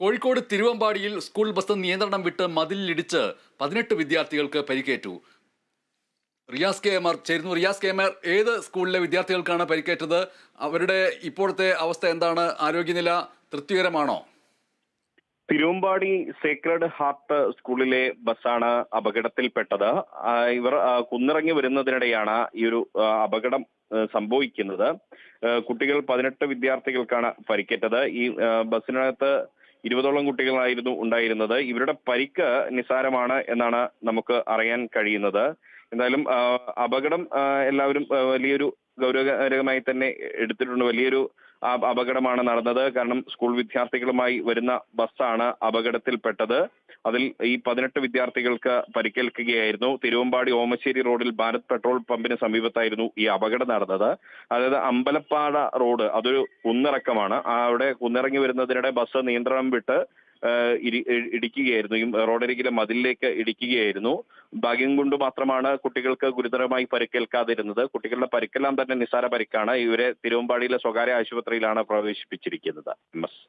Kozhikode തിരുവമ്പാടിയിൽ school bus നിയന്ത്രണം വിട്ട് മതിലിടിച്ച് പതിനെട്ട് വിദ്യാർത്ഥികൾക്ക് പരിക്കേറ്റു. റിയാസ് കെ എം ആർ ചേരുന്നു. റിയാസ് കെ എം ആർ ഏത് സ്കൂളിലെ വിദ്യാർത്ഥികൾക്കാണ് പരിക്കേറ്റത്? അവരുടെ ഇപ്പോഴത്തെ അവസ്ഥ എന്താണ്? ആരോഗ്യനില തൃപ്തികരമാണോ? തിരുവമ്പാടി സേക്രഡ് ഹാർട്ട് സ്കൂളിലെ ബസ്സാണ് അപകടത്തിൽപ്പെട്ടത്. ഇവർ കുന്നിറങ്ങി വരുന്നതിനിടെയാണ് ഈ ഒരു അപകടം സംഭവിക്കുന്നത്. കുട്ടികൾ പതിനെട്ട് വിദ്യാർത്ഥികൾക്കാണ് പരിക്കേറ്റത്. ഈ ബസ്സിനകത്ത് ഇരുപതോളം കുട്ടികളായിരുന്നു ഉണ്ടായിരുന്നത്. ഇവരുടെ പരിക്ക് നിസാരമാണ് എന്നാണ് നമുക്ക് അറിയാൻ കഴിയുന്നത്. എന്തായാലും അപകടം എല്ലാവരും വലിയൊരു ഗൗരവകരമായി തന്നെ എടുത്തിട്ടുണ്ട്. വലിയൊരു അപകടമാണ് നടന്നത്. കാരണം സ്കൂൾ വിദ്യാർത്ഥികളുമായി വരുന്ന ബസ്സാണ് അപകടത്തിൽപ്പെട്ടത്. അതിൽ ഈ പതിനെട്ട് വിദ്യാർത്ഥികൾക്ക് പരിക്കേൽക്കുകയായിരുന്നു. തിരുവമ്പാടി ഓമശ്ശേരി റോഡിൽ ഭാരത് പെട്രോൾ പമ്പിന് സമീപത്തായിരുന്നു ഈ അപകടം നടന്നത്. അതായത് അമ്പലപ്പാട റോഡ് അതൊരു കുന്നിറക്കമാണ്. അവിടെ കുന്നിറങ്ങി വരുന്നതിനിടെ ബസ് നിയന്ത്രണം വിട്ട് ഇടിക്കുകയായിരുന്നു. ഈ റോഡരികിലെ മതിലിലേക്ക് ഇടിക്കുകയായിരുന്നു. ഭാഗ്യം കൊണ്ട് മാത്രമാണ് കുട്ടികൾക്ക് ഗുരുതരമായി പരിക്കേൽക്കാതിരുന്നത്. കുട്ടികളുടെ പരിക്കെല്ലാം തന്നെ നിസ്സാര പരിക്കാണ്. ഇവരെ തിരുവമ്പാടിയിലെ സ്വകാര്യ ആശുപത്രിയിലാണ് പ്രവേശിപ്പിച്ചിരിക്കുന്നത്. എം. എസ്.